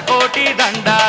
கோடி தண்டா.